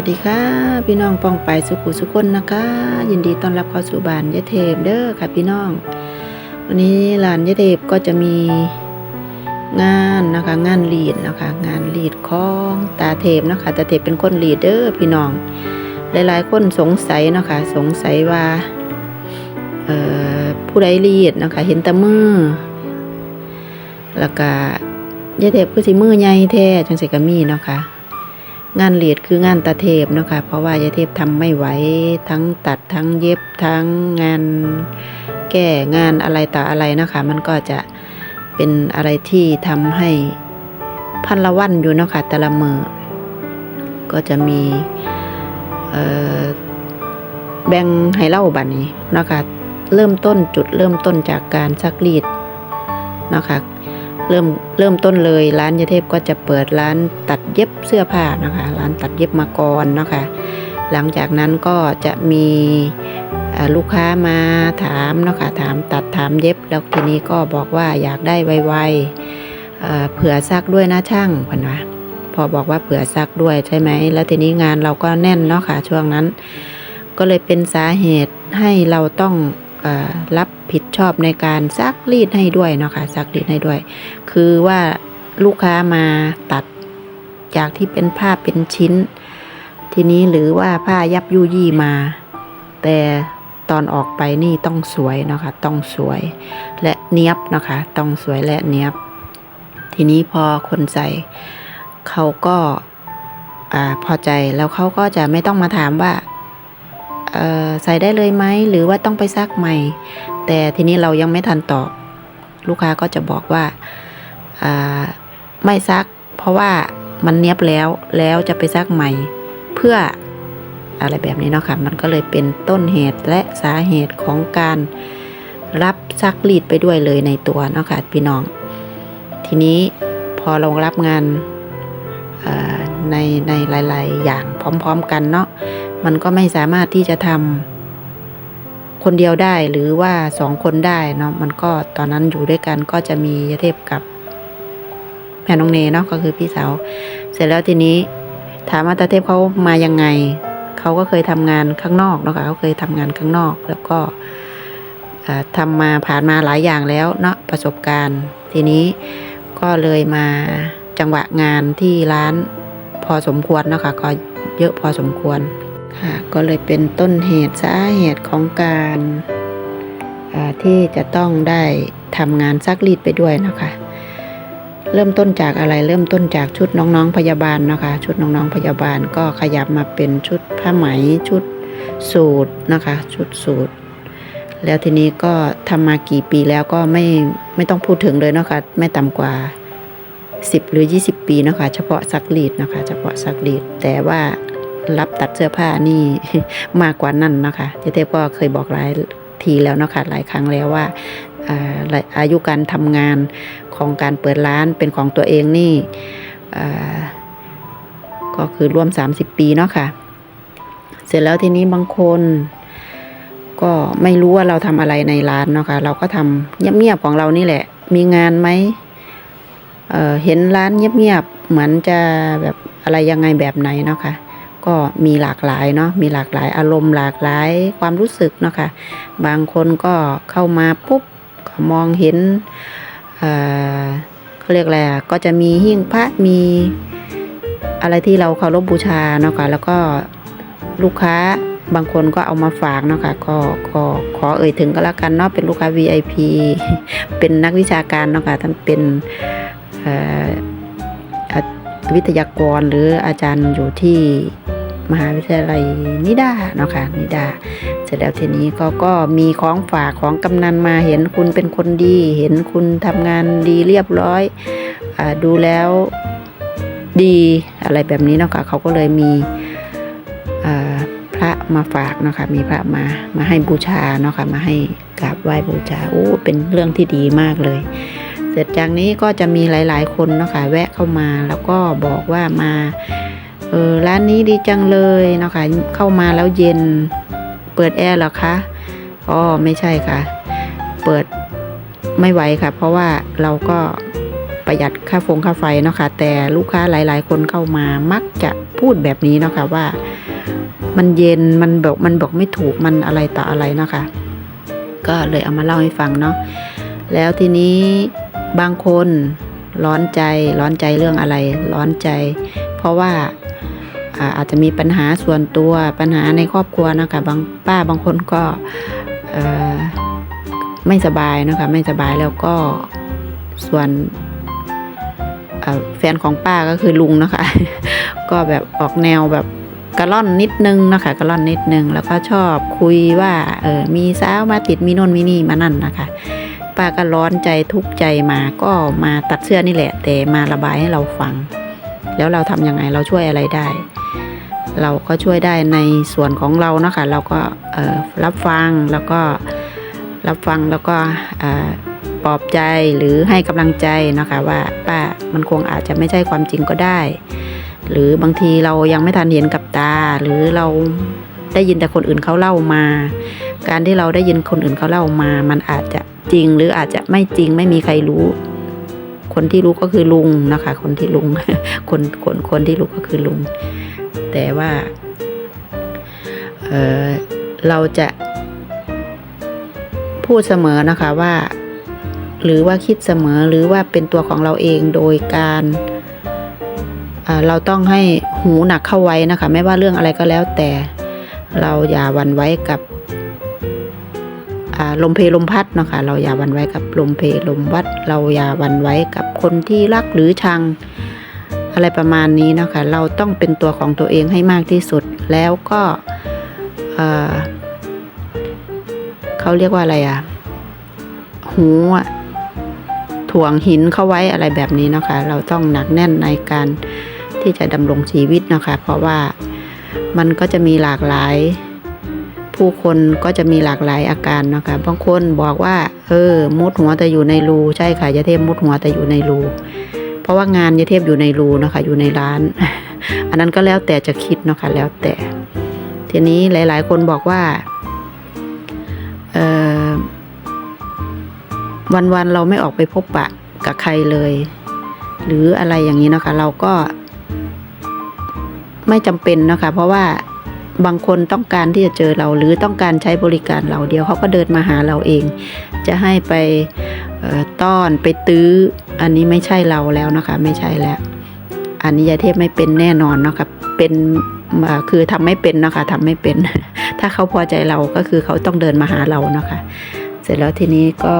วัสดีค่ะ พี่น้องปองไปสุขุสุคนนะคะ ยินดีต้อนรับเข้าสู่บ้านยะเทพเด้อค่ะพี่น้อง วันนี้หลานยะเทพก็จะมีงานนะคะ งานลีดนะคะ งานลีดของตาเทพนะคะตาเทพเป็นคนลีดเด้อพี่น้อง หลายๆ คนสงสัยนะคะ สงสัยว่าผู้ใดลีดนะคะ เห็นต่มือแล้วก็ยะเทพคือสิมือใหญ่แท้จังสิก็มีนะคะ งานเหลียดคืองานตาเทพเนาะคะเพราะว่ายาเทพทำไม่ไหวทั้งตัดทั้งเย็บทั้งงานแก้งานอะไรต่ออะไรนะคะ มันก็จะเป็นอะไรที่ทำให้พันละวันอยู่เนาะคะแต่ละมือก็จะมีแบ่งให้เล่าบัดนี้นะคะเริ่มต้นจุดเริ่มต้นจากการซักรีดนะคะ เริ่มเริ่มต้นเลยร้านยาเทพก็จะเปิดร้านตัดเย็บเสื้อผ้านะคะ ร้านตัดเย็บมาก่อนเนาะคะ หลังจากนั้นก็จะมีลูกค้ามาถามเนาะคะถามตัดถามเย็บแล้วทีนี้ก็บอกว่าอยากได้ไวๆเผื่อซักด้วยนะช่างพันวะพอบอกว่าเผื่อซักด้วยใช่ไหมแล้วทีนี้งานเราก็แน่นเนาะค่ะช่วงนั้น ก็เลยเป็นสาเหตุให้เราต้อง รับผิดชอบในการซักรีดให้ด้วยเนาะค่ะซักรีดให้ด้วย คือว่าลูกค้ามาตัดจากที่เป็นผ้าเป็นชิ้น ทีนี้หรือว่าผ้ายับยุยี่มา แต่ตอนออกไปนี่ต้องสวยเนาะคะต้องสวยและเนียบนะคะ ต้องสวยและเนียบ ทีนี้พอคนใส่เขาก็อพอใจแล้วเขาก็จะไม่ต้องมาถามว่า ใส่ได้เลยไหมหรือว่าต้องไปซักใหม่ แต่ทีนี้เรายังไม่ทันตอบ ลูกค้าก็จะบอกว่าไม่ซัก เพราะว่ามันเนียบแล้วแล้วจะไปซักใหม่ เพื่ออะไรแบบนี้เนาะค่ะมันก็เลยเป็นต้นเหตุและสาเหตุของการรับซักรีดไปด้วยเลยในตัวเนาะค่ะพี่น้อง ทีนี้พอเรารับงานในในหลาย ๆ อย่างพร้อม ๆ กันเนาะ มันก็ไม่สามารถที่จะทำคนเดียวได้หรือว่าสองคนได้เนาะมันก็ตอนนั้นอยู่ด้วยกันก็จะมียะเทพกับแม่น้องเนเนาะก็คือพี่สาวเสร็จแล้วทีนี้ ถามว่าตาเทพเขามายังไงเขาก็เคยทำงานข้างนอกเนาะค่ะเขาเคยทำงานข้างนอก แล้วก็เอ่อทำมาผ่านมาหลายอย่างแล้วเนาะประสบการณ์ ทีนี้ก็เลยมาจังหวะงานที่ร้านพอสมควรเนาะค่ะก็เยอะพอสมควร ค่ะก็เลยเป็นต้นเหตุสาเหตุของการที่จะต้องได้ทำงานซักรีดไปด้วยนะคะ เริ่มต้นจากอะไรเริ่มต้นจากชุดน้องๆพยาบาลนะคะ ชุดน้องๆพยาบาลก็ขยับมาเป็นชุดผ้าไหมชุดสูทนะคะ ชุดสูทแล้วทีนี้ก็ทำมากี่ปีแล้วก็ไม่ไม่ต้องพูดถึงเลยนะคะไม่ต่ำกว่า 10 หรือ 20 ปีนะคะ เฉพาะซักรีดนะคะ เฉพาะซักรีดแต่ว่า รับตัดเสื้อผ้านี่มากกว่านั้นนะคะเจ๊เทพก็เคยบอกหลายทีแล้วนะคะหลายครั้งแล้วว่าอายุการทำงานของการเปิดร้านเป็นของตัวเองนี่ก็คือร่วม 30 ปีเนาะค่ะ เสร็จแล้วทีนี้บางคนก็ไม่รู้ว่าเราทำอะไรในร้านเนาะค่ะ เราก็ทำเงียบๆของเรานี่แหละ มีงานไหมเเห็นร้านเงียบๆเหมือนจะแบบอะไรยังไงแบบไหนเนาะค่ะ ก็มีหลากหลายเนาะมีหลากหลายอารมณ์หลากหลายความรู้สึกเนาะค่ะบางคนก็เข้ามาปุ๊บก็มองเห็นเอ่อเขาเรียกอะไรก็จะมีหิ้งพระมีอะไรที่เราเคารพบูชาเนาะค่ะแล้วก็ลูกค้าบางคนก็เอามาฝากเนาะค่ะก็ก็ขอเอ่ยถึงก็แล้วกันเนาะเป็นลูกค้า VIP เป็นนักวิชาการเนาะค่ะท่านเป็นวิทยากรหรืออาจารย์อยู่ที่ มหาวิทยาลัยนิดาเนาะค่ะนิดา เสร็จแล้วทีนี้ก็ก็มีของฝากของกำนันมาเห็นคุณเป็นคนดี เห็นคุณทำงานดีเรียบร้อยอดูแล้วดีอะไรแบบนี้เนาะค่ะเขาก็เลยมีพระมาฝากเนาะค่ะมีพระมามาให้บูชาเนาะค่ะมาให้กราบไหว้บูชาโอ้เป็นเรื่องที่ดีมากเลยเสร็จจากนี้ก็จะมีหลาย ๆ คนเนาะค่ะแวะเข้ามาแล้วก็บอกว่ามา เออร้านนี้ดีจังเลยเนาะค่ะเข้ามาแล้วเย็น เปิดแอร์เหรอคะอ๋อไม่ใช่ค่ะ เปิดไม่ไหวค่ะ เพราะว่าเราก็ประหยัดค่าฟงค่าไฟเนาะค่ะแต่ลูกค้าหลาย ๆ คนเข้ามามักจะพูดแบบนี้เนาะค่ะว่ามันเย็นมันบอกมันบอกไม่ถูกมันอะไรต่ออะไรเนาะค่ะก็เลยเอามาเล่าให้ฟังเนาะแล้วทีนี้บางคนร้อนใจร้อนใจเรื่องอะไร ร้อนใจ เพราะว่า อ่าอาจจะมีปัญหาส่วนตัวปัญหาในครอบครัวนะคะบางป้าบางคนก็ไม่สบายนะคะไม่สบายแล้วก็ส่วนแฟนของป้าก็คือลุงนะคะ ก็แบบออกแนวแบบกระล่อนนิดนึงนะคะกระล่อนนิดนึง แล้วก็ชอบคุยว่าเออมีสาวมาติดมีนนมีนี่มานั่นนะคะ ป้าก็ร้อนใจทุกใจมาก็มาตัดเสื้อนี่แหละ แต่มาระบายให้เราฟัง แล้วเราทำยังไงเราช่วยอะไรได้ เราก็ช่วยได้ในส่วนของเรานะคะเราก็รับฟังแล้วก็รับฟังแล้วก็ปลอบใจหรือให้กำลังใจนะคะว่าป้ามันคงอาจจะไม่ใช่ความจริงก็ได้ หรือบางทีเรายังไม่ทันเห็นกับตา หรือเราได้ยินแต่คนอื่นเขาเล่ามา การที่เราได้ยินคนอื่นเขาเล่ามา มันอาจจะจริงหรืออาจจะไม่จริงไม่มีใครรู้ คนที่รู้ก็คือลุงนะคะ คนที่ลุงคนคนคนที่รู้ก็คือลุง แต่ว่าเเราจะพูดเสมอนะคะว่า หรือว่าคิดเสมอหรือว่าเป็นตัวของเราเองโดยการเราต้องให้หูหนักเข้าไว้นะคะ ไม่ว่าเรื่องอะไรก็แล้วแต่เราอย่าวันไว้กับลมเพลลมพัดเนาะคะเราอย่าวันไว้กับลมเพลลมวัด เราอย่าวันไว้กับคนที่รักหรือชัง อะไรประมาณนี้นะคะ เราต้องเป็นตัวของตัวเองให้มากที่สุด แล้วก็เเขาเรียกว่าอะไรอะ่ะ หูอะถ่วงหินเข้าไว้อะไรแบบนี้นะคะ เราต้องหนักแน่นในการที่จะดำรงชีวิตนะคะ เพราะว่ามันก็จะมีหลากหลาย ผู้คนก็จะมีหลากหลายอาการนะคะ บางคนบอกว่า เออมุดหัวแต่อยู่ในรู ใช่ค่ะยะเทพมุดหัวแต่อยู่ในรู ราะว่างานยเทพอยู่ในรูนะคะ อยู่ในร้าน อันนั้นก็แล้วแต่จะคิดนะคะแล้วแต่ ทีนี้หลาย ๆ คนบอกว่าวัน ๆ เราไม่ออกไปพบปะกับใครเลย หรืออะไรอย่างนี้นะคะ เราก็ไม่จำเป็นนะคะ เพราะว่าบางคนต้องการที่จะเจอเราหรือต้องการใช้บริการเราเดียวเขาก็เดินมาหาเราเอง จะให้ไป ต้อนไปตื้อ อันนี้ไม่ใช่เราแล้วนะคะ ไม่ใช่แล้ว อันนี้ยายเทพไม่เป็นแน่นอนนะคะเป็นคือทำไม่เป็นนะคะทำไม่เป็น ถ้าเขาพอใจเราก็คือเขาต้องเดินมาหาเราเนาะคะ เสร็จแล้วทีนี้ก็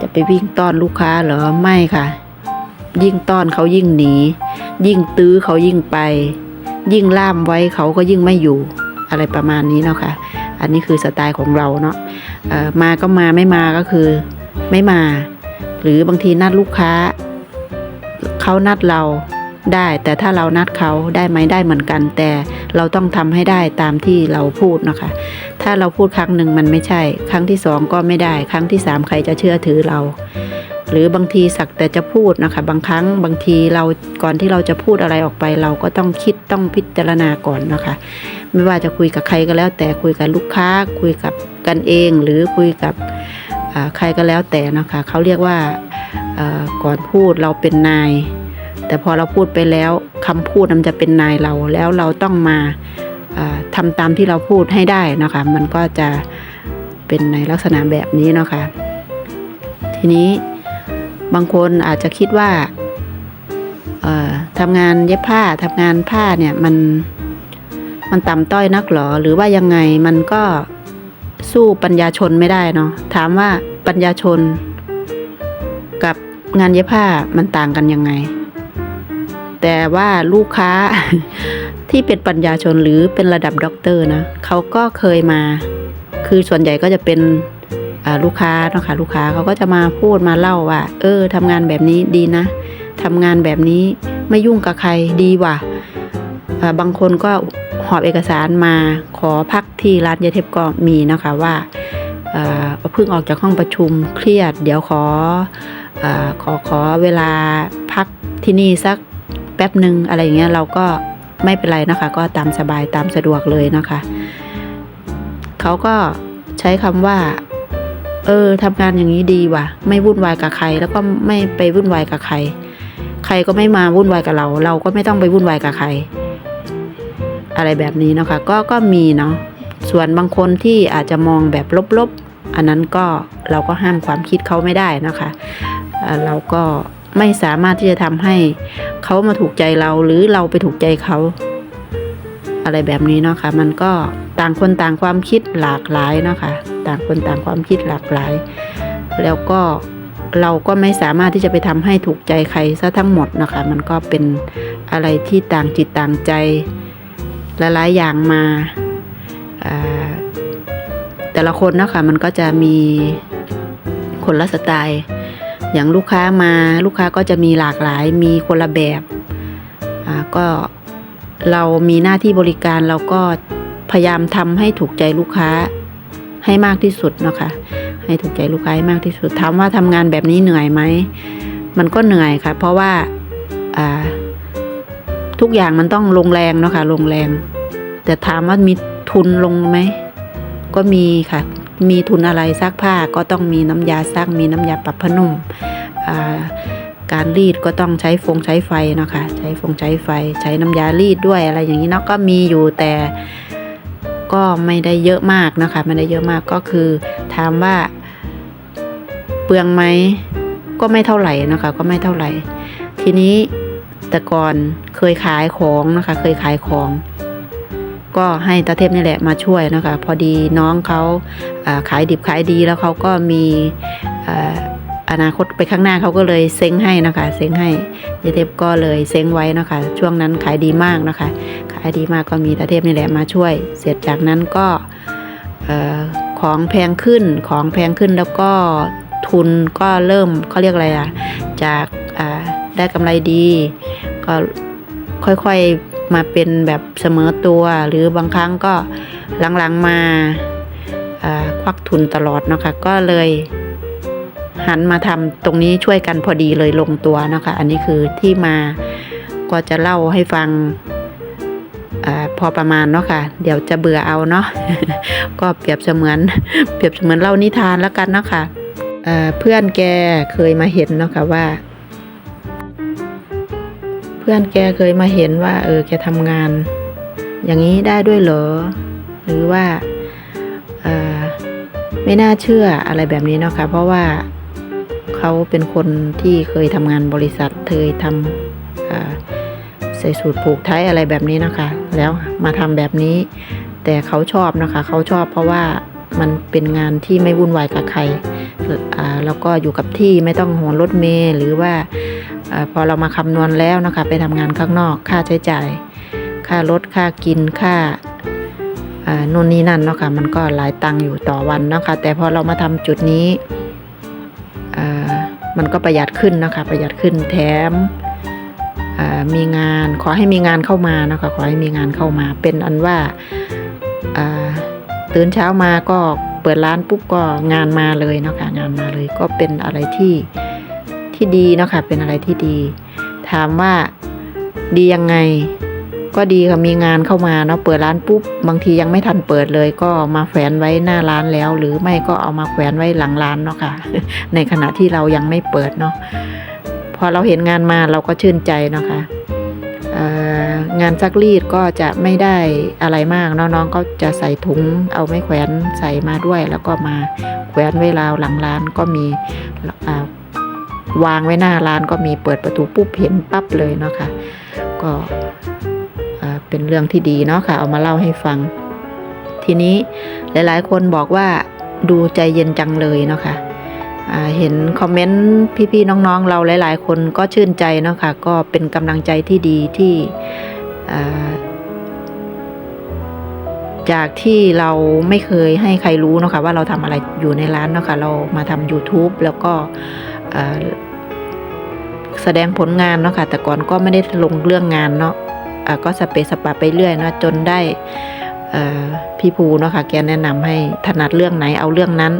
จะไปวิ่งต้อนลูกค้าเหรอไม่ค่ะ ยิ่งต้อนเขายิ่งหนี ยิ่งตื้อเขายิ่งไป ยิ่งล่ามไว้เขาก็ยิ่งไม่อยู่อะไรประมาณนี้เนาะค่ะ อันนี้คือสไตล์ของเราเนาะ มาก็มาไม่มาก็คือไม่มา หรือบางทีนัดลูกค้าเขานัดเราได้ แต่ถ้าเรานัดเขาได้ไหมได้เหมือนกัน แต่เราต้องทำให้ได้ตามที่เราพูดนะคะ ถ้าเราพูดครั้งหนึ่งมันไม่ใช่ ครั้งที่สองก็ไม่ได้ ครั้งที่สามใครจะเชื่อถือเรา หรือบางทีสักแต่จะพูดนะคะ บางครั้งบางทีเราก่อนที่เราจะพูดอะไรออกไป เราก็ต้องคิดต้องพิจารณาก่อนนะคะ ไม่ว่าจะคุยกับใครก็แล้ว แต่คุยกับลูกค้า คุยกับกันเอง หรือคุยกับใครก็แล้วแต่นะคะเขาเรียกว่าก่อนพูดเราเป็นนาย แต่พอเราพูดไปแล้วคำพูดมันจะเป็นนายเราแล้วเราต้องมา อ่าทำตามที่เราพูดให้ได้นะคะ มันก็จะเป็นในลักษณะแบบนี้เนาะคะทีนี้บางคนอาจจะคิดว่าทำงานเย็บผ้าทำงานผ้าเนี่ยมันมันต่ำต้อยนักหรอ หรือว่ายังไงมันก็สู้ปัญญาชนไม่ได้เนาะถามว่าปัญญาชน กับงานเย็บผ้ามันต่างกันยังไง แต่ว่าลูกค้า ที่เป็นปัญญาชนหรือเป็นระดับด็อกเตอร์นะเขาก็เคยมา คือส่วนใหญ่ก็จะเป็นลูกค้าเนาะค่ะลูกค้าเขาก็จะมาพูดมาเล่าว่า เออทำงานแบบนี้ดีนะทำงานแบบนี้ไม่ยุ่งกับใครดีว่ะบางคนก็หอบเอกสารมาขอพักที่ร้านยาเทพก็มีนะคะว่าเพิ่งออกจากห้องประชุมเครียด เดี๋ยวขออขอขอเวลาพักที่นี่สักแป๊บหนึ่งอะไรอย่างเงี้ยเราก็ ไม่เป็นไรนะคะ ก็ตามสบายตามสะดวกเลยนะคะเขาก็ใช้คำว่า เออทำงานอย่างนี้ดีว่ะ ไม่วุ่นวายกับใคร แล้วก็ไม่ไปวุ่นวายกับใคร ใครก็ไม่มาวุ่นวายกับเรา เราก็ไม่ต้องไปวุ่นวายกับใคร อะไรแบบนี้นะคะ ก็ก็มีเนาะส่วนบางคนที่อาจจะมองแบบลบๆ อันนั้นก็เราก็ห้ามความคิดเขาไม่ได้นะคะเออเราก็ ไม่สามารถที่จะทำให้เขามาถูกใจเราหรือเราไปถูกใจเขา อะไรแบบนี้เนาะค่ะมันก็ต่างคนต่างความคิดหลากหลายเนาะค่ะต่างคนต่างความคิดหลากหลาย แล้วก็เราก็ไม่สามารถที่จะไปทำให้ถูกใจใครซะทั้งหมดนะคะ มันก็เป็นอะไรที่ต่างจิตต่างใจหลายๆอย่างมาาแต่ละคนนะคะมันก็จะมีคนละสไตล์ อย่างลูกค้ามาลูกค้าก็จะมีหลากหลายมีคนละแบบก็เรามีหน้าที่บริการเราก็พยายามทำให้ถูกใจลูกค้าให้มากที่สุดเนาะคะให้ถูกใจลูกค้าให้มากที่สุดถามว่าทำงานแบบนี้เหนื่อยไหมมันก็เหนื่อยค่ะ เพราะว่าทุกอย่างมันต้องลงแรงเนาะค่ะลงแรง แต่ถามว่ามีทุนลงไหมก็มีค่ะ มีทุนอะไรซักผ้าก็ต้องมีน้ำยาซักมีน้ำยาปรับผ้านุ่มการรีดก็ต้องใช้ฟงใช้ไฟเนาะค่ะใช้ฟงใช้ไฟใช้น้ำยารีดด้วยอะไรอย่างนี้เนาะก็มีอยู่แต่ก็ไม่ได้เยอะมากนะคะไม่ได้เยอะมากก็คือถามว่าเปลืองไหมก็ไม่เท่าไหร่นะคะก็ไม่เท่าไหร่ ทีนี้แต่ก่อนเคยขายของนะคะ เคยขายของ ก็ให้ตาเทพนี่แหละมาช่วยนะคะ พอดีน้องเขาขายดิบขายดีแล้วเขาก็มีอนาคตไปข้างหน้าเขาก็เลยเซ้งให้นะคะ เซ้งให้ยายเทพก็เลยเซ้งไว้นะคะ ช่วงนั้นขายดีมากนะคะ ขายดีมากก็มีตาเทพนี่แหละมาช่วย เสร็จจากนั้นก็ของแพงขึ้นของแพงขึ้นแล้วก็ทุนก็เริ่มเขาเรียกอะไรอะจากได้กำไรดี ก็ค่อยๆ มาเป็นแบบเสมอตัว หรือบางครั้งก็หลังๆมาควักทุนตลอดเนาะคะก็เลยหันมาทำตรงนี้ช่วยกันพอดีเลยลงตัวนะคะ อันนี้คือที่มาก็จะเล่าให้ฟังอพอประมาณเนาะค่ะ เดี๋ยวจะเบื่อเอาเนาะก็เปรียบเสมือน เปรียบเสมือนเล่านิทานแล้วกันเนาะค่ะเอ่อเพื่อนแกเคยมาเห็นเนาะค่ะว่า พื่อนแกเคยมาเห็นว่า เออแกทำงาน อย่างนี้ได้ด้วยเหรอ หรือว่าไม่น่าเชื่ออะไรแบบนี้เนาะค่ะเพราะว่าเขาเป็นคนที่เคยทำงานบริษัทเคยทำใส่สูตรผูกไทยอะไรแบบนี้นะคะ แล้วมาทำแบบนี้ แต่เขาชอบนะคะ เขาชอบเพราะว่ามันเป็นงานที่ไม่วุ่นวายกับใครแล้วก็อยู่กับที่ไม่ต้องหัวรถเมล์หรือว่า อพอเรามาคำนวณแล้วนะคะ ไปทำงานข้างนอก ค่าใช้จ่าย ค่ารถค่ากินค่านู่นนี่นั่นเนาะค่ะมันก็หลายตังค์อยู่ต่อวันเนาะค่ะแต่พอเรามาทำจุดนี้มันก็ประหยัดขึ้นนะคะ ประหยัดขึ้นแถมมีงานขอให้มีงานเข้ามานะคะ ขอให้มีงานเข้ามา เป็นอันว่าตื่นเช้ามาก็เปิดร้านปุ๊บก็งานมาเลยเนาะค่ะงานมาเลยก็เป็นอะไรที่ ที่ดีเนาะค่ะเป็นอะไรที่ดี ถามว่าดียังไง ก็ดีค่ะมีงานเข้ามาเนาะเปิดร้านปุ๊บบางทียังไม่ทันเปิดเลย ก็มาแขวนไว้หน้าร้านแล้ว หรือไม่ก็เอามาแขวนไว้หลังร้านเนาะค่ะ ในขณะที่เรายังไม่เปิดเนาะพอเราเห็นงานมาเราก็ชื่นใจเนาะค่ะเอ่องานซักรีดก็จะไม่ได้อะไรมากน้องๆก็จะใส่ถุงเอาไม้แขวนใส่มาด้วย แล้วก็มาแขวนไว้ราวหลังร้านก็มีอ่า วางไว้หน้าร้านก็มีเปิดประตูปุ๊บเห็นปั๊บเลยเนาะค่ะก็เป็นเรื่องที่ดีเนาะค่ะเอามาเล่าให้ฟัง ทีนี้หลายๆ คนบอกว่าดูใจเย็นจังเลยเนาะค่ะอ่าเห็นคอมเมนต์พี่ๆน้องๆ เราหลาย ๆ คนก็ชื่นใจเนาะค่ะก็เป็นกำลังใจที่ดีที่ จากที่เราไม่เคยให้ใครรู้เนาะค่ะว่าเราทำอะไรอยู่ในร้านเนาะค่ะเรามาทำ YouTube แล้วก็แสดงผลงานเนาะค่ะแต่ก่อนก็ไม่ได้ลงเรื่องงานเนาะะก็สเปซสปะไปเรื่อยเนาะจนได้พี่ภูเนาะค่ะแกแนะนำให้ถนัดเรื่องไหนเอาเรื่องนั้น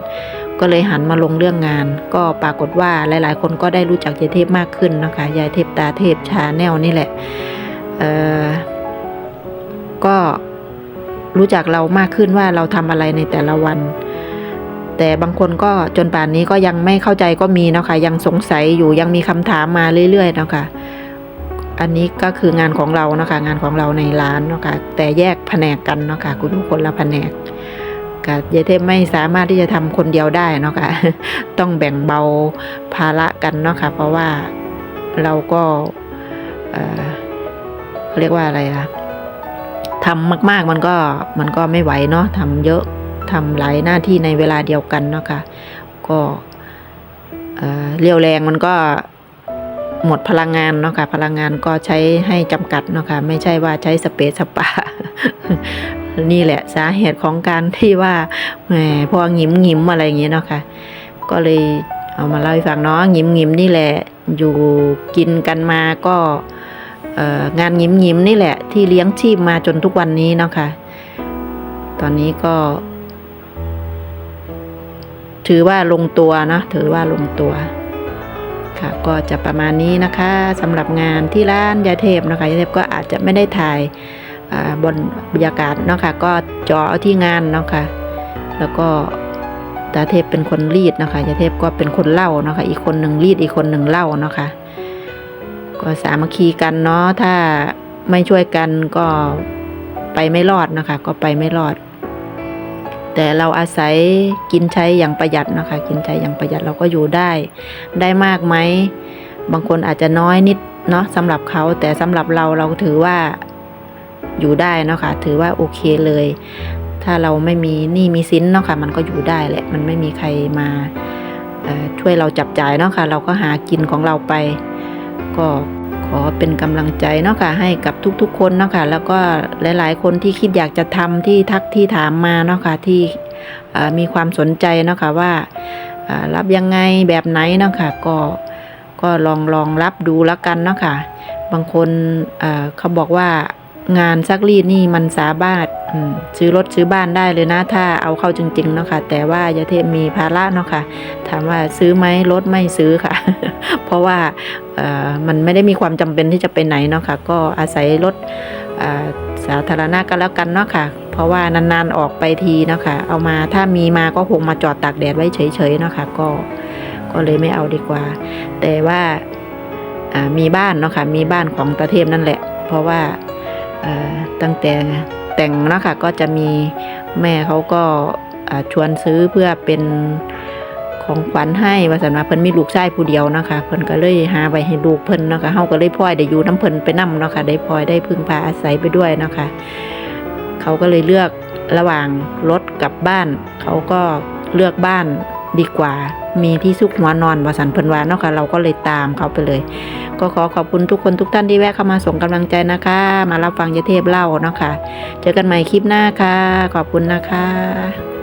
ก็เลยหันมาลงเรื่องงาน ก็ปรากฏว่าหลาย ๆ คนก็ได้รู้จักยายเทพมากขึ้นนะคะยายเทพตาเทพชาแนลนี่แหละก็ รู้จักเรามากขึ้นว่าเราทำอะไรในแต่ละวัน แต่บางคนก็จนป่านนี้ก็ยังไม่เข้าใจก็มีนะคะยังสงสัยอยู่ยังมีคำถามมาเรื่อยๆเนาะค่ะอันนี้ก็คืองานของเรานะคะงานของเราในร้านเนาะค่ะแต่แยกแผนกกันเนาะค่ะคุณทุกคนละแผนกกยายเทพไม่สามารถที่จะทำคนเดียวได้เนาะค่ะต้องแบ่งเบาภาระกันเนาะค่ะเพราะว่าเราก็เออเขาเรียกว่าอะไรอะ ทำมาก ๆ มันก็มันก็ไม่ไหวเนาะทำเยอะทำหลายหน้าที่ในเวลาเดียวกันเนาะค่ะก็เอ่อเรียวแรงมันก็หมดพลังงานเนาะค่ะพลังงานก็ใช้ให้จำกัดเนาะค่ะไม่ใช่ว่าใช้สเปซสปานี่แหละสาเหตุของการที่ว่าแหมพอหงิมหงิมอะไรอย่างเงี้ยเนาะค่ะก็เลยเอามาเล่าให้ฟังเนาะหงิมหงิมนี่แหละอยู่กินกันมาก็ งานหงิมหงิมนี่แหละ ที่เลี้ยงชีพมาจนทุกวันนี้เนาะค่ะ ตอนนี้ก็ ถือว่าลงตัวเนะถือว่าลงตัว ค่ะ ก็จะประมาณนี้นะคะสำหรับงานที่ร้านยาเทพนะคะยาเทพก็อาจจะไม่ได้ถ่ายาบนบรรยากาศเนาะค่ะก็จอเอาที่งานเนาะค่ะแล้วก็ตาเทพเป็นคนรีดนะคะยาเทพก็เป็นคนเล่าเนาะค่ะอีกคนหนึ่งรีดอีกคนหนึ่งเล่าเนาะค่ะ ก็สามัคคีกันเนาะถ้าไม่ช่วยกันก็ไปไม่รอดนะคะ ก็ไปไม่รอด แต่เราอาศัยกินใช้อย่างประหยัดนะคะ กินใช้อย่างประหยัดเราก็อยู่ได้ ได้มากไหมบางคนอาจจะน้อยนิดเนาะสำหรับเขาแต่สำหรับเราเราถือว่าอยู่ได้เนาะค่ะ ถือว่าโอเคเลย ถ้าเราไม่มีหนี้มีสินเนาะค่ะ มันก็อยู่ได้แหละ มันไม่มีใครมาช่วยเราจับจ่ายเนาะค่ะ เราก็หากินของเราไป ก็ขอเป็นกำลังใจเนาะค่ะให้กับทุกๆ คนเนาะค่ะแล้วก็หลาย ๆ คนที่คิดอยากจะทำที่ทักที่ถามมาเนาะค่ะที่มีความสนใจเนาะค่ะว่ารับยังไงแบบไหนเนาะค่ะก็ก็ลองลองรับดูแล้วกันเนาะค่ะบางคนเขาบอกว่า งานซักรีดนี่มันสามารถซื้อรถซื้อบ้านได้เลยนะ ถ้าเอาเข้าจริงๆเนาะค่ะ แต่ว่ายาเทพมีภาระเนาะค่ะ ถามว่าซื้อไหมรถไม่ซื้อค่ะ เพราะว่ามันไม่ได้มีความจำเป็นที่จะไปไหนเนาะค่ะ ก็อาศัยรถสาธารณะก็แล้วกันเนาะค่ะ เพราะว่านานๆออกไปทีเนาะค่ะ เอามาถ้ามีมาก็คงมาจอดตากแดดไว้เฉยๆเนาะค่ะ ก็ก็เลยไม่เอาดีกว่า แต่ว่ามีบ้านเนาะค่ะ มีบ้านของตาเทพนั่นแหละ เพราะว่า ตั้งแต่แต่งนะค่ะก็จะมีแม่เขาก็ชวนซื้อเพื่อเป็นของขวัญให้ว่าสันว่าเพิ่นมีลูกชายผู้เดียวนะคะ เพิ่นก็เลยหาไว้ให้ลูกเพิ่นนะคะเฮาก็เลยพลอยได้อยู่น้ำเพิ่นไปนํเนาะค่ะได้พลอยได้พึ่งพาอาศัยไปด้วยนะคะเขาก็เลยเลือกระหว่างรถกับบ้าน เขาก็เลือกบ้าน ดีกว่า มีที่ซุกหัวนอนบาสันเพิ่นว่าเนาะค่ะ เราก็เลยตามเขาไปเลย ก็ขอขอบคุณทุกคนทุกท่านที่แวะเข้ามาส่งกำลังใจนะคะ มารับฟังยายเทพเล่าเนาะค่ะ เจอกันใหม่คลิปหน้าค่ะ ขอบคุณนะคะ